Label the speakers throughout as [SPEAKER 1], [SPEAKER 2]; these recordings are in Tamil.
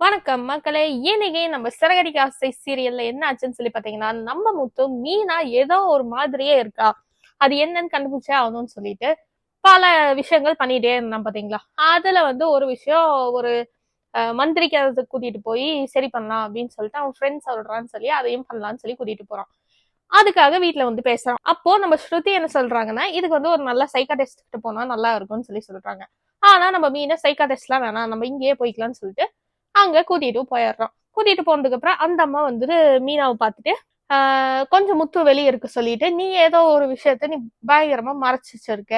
[SPEAKER 1] வணக்கம் மக்களே. ஏனையே நம்ம சிறகடிக்க ஆசை சீரியல்ல என்ன ஆச்சுன்னு சொல்லி பாத்தீங்கன்னா நம்ம முத்து மீனா ஏதோ ஒரு மாதிரியே இருக்கா. அது என்னன்னு கண்டுபிடிச்சே ஆகணும்னு சொல்லிட்டு பல விஷயங்கள் பண்ணிட்டே இருந்தான் பாத்தீங்களா? அதுல வந்து ஒரு விஷயம் ஒரு மந்திரிக்கு அதை கூட்டிட்டு போய் சரி பண்ணலாம் அப்படின்னு சொல்லிட்டு அவன் ஃப்ரெண்ட்ஸ் சொல்றான்னு சொல்லி அதையும் பண்ணலாம்னு சொல்லி கூட்டிட்டு போறான். அதுக்காக வீட்டுல வந்து பேசுறான். அப்போ நம்ம ஸ்ருதி என்ன சொல்றாங்கன்னா இதுக்கு வந்து ஒரு நல்ல சைக்காட்டிஸ்ட் கிட்ட போனா நல்லா இருக்கும்னு சொல்லி சொல்றாங்க. ஆனா நம்ம மீனை சைக்காட்டிஸ்ட்லாம் வேணாம். நம்ம இங்கேயே போய்க்கலாம்னு சொல்லிட்டு அங்க கூட்டிட்டு போயிடுறோம் கூட்டிட்டு போனதுக்கு அப்புறம் அந்த அம்மா வந்துட்டு மீனாவை பார்த்துட்டு கொஞ்சம் முத்து வெளியே இருக்க சொல்லிட்டு நீ ஏதோ ஒரு விஷயத்த நீ பயங்கரமா மறைச்சு வச்சிருக்க.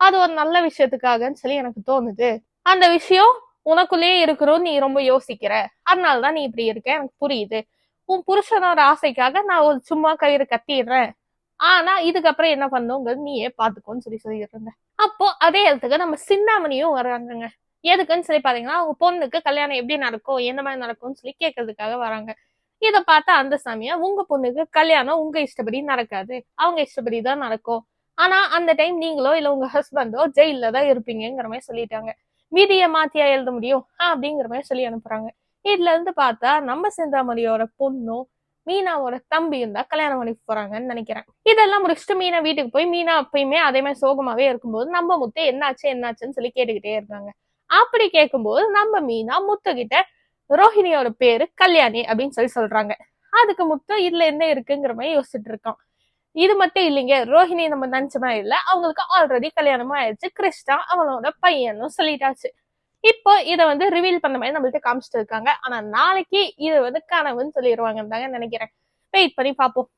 [SPEAKER 1] அது ஒரு நல்ல விஷயத்துக்காகன்னு சொல்லி எனக்கு தோணுது. அந்த விஷயம் உனக்குள்ளேயே இருக்கிறோம் நீ ரொம்ப யோசிக்கிற. அதனாலதான் நீ இப்படி இருக்க எனக்கு புரியுது. உன் புருஷனோட ஆசைக்காக நான் ஒரு சும்மா கயிறு கத்திடுறேன் ஆனா இதுக்கப்புறம் என்ன பண்ணுங்கிறது நீயே பாத்துக்கோன்னு சொல்லி சொல்லிட்டு இருந்தேன் அப்போ அதே இடத்துக்கு நம்ம சின்னாமணியும் வர்றாங்கங்க. எதுக்குன்னு சொல்லி பாத்தீங்கன்னா அவங்க பொண்ணுக்கு கல்யாணம் எப்படி நடக்கும் எந்த மாதிரி நடக்கும்னு சொல்லி கேட்கறதுக்காக வராங்க. இத பார்த்தா அந்த சாமியா உங்க பொண்ணுக்கு கல்யாணம் உங்க இஷ்டப்படி நடக்காது. அவங்க இஷ்டப்படி தான் நடக்கும். ஆனா அந்த டைம் நீங்களோ இல்ல உங்க ஹஸ்பண்டோ ஜெயில தான் இருப்பீங்கிற மாதிரி சொல்லிட்டாங்க. விதியை மாத்தியா எழுத முடியும்? அப்படிங்கிற மாதிரி சொல்லி அனுப்புறாங்க. இதுல இருந்து பார்த்தா நம்ம செந்தாமலியோட பொண்ணும் மீனாவோட தம்பியும் தான் கல்யாணம் பண்ணி போறாங்கன்னு நினைக்கிறேன். இதெல்லாம் முடிச்சுட்டு மீனா வீட்டுக்கு போய் மீனா அப்பயுமே அதே மாதிரி சோகமாவே இருக்கும்போது நம்ம முத்து என்னாச்சு என்னாச்சுன்னு சொல்லி கேட்டுக்கிட்டே இருக்காங்க அப்படி கேட்கும்போது நம்ம மீனா முத்துகிட்ட ரோஹிணியோட பேரு கல்யாணி அப்படின்னு சொல்லி சொல்றாங்க. அதுக்கு முத்து இதுல என்ன இருக்குங்கிற மாதிரி யோசிச்சுட்டு இருக்கோம் இது மட்டும் இல்லைங்க ரோஹிணி நம்ம நினைச்ச மாதிரி இல்ல. அவங்களுக்கு ஆல்ரெடி கல்யாணமும் ஆயிடுச்சு. கிறிஸ்டா அவனோட பையனும் சொல்லிட்டாச்சு. இப்போ இதை வந்து ரிவீல் பண்ண மாதிரி நம்மள்ட்ட காமிச்சிட்டு இருக்காங்க. ஆனா நாளைக்கு இது வந்து கனவுன்னு சொல்லிடுவாங்கன்னு தாங்க நினைக்கிறேன். வெயிட் பண்ணி பார்ப்போம்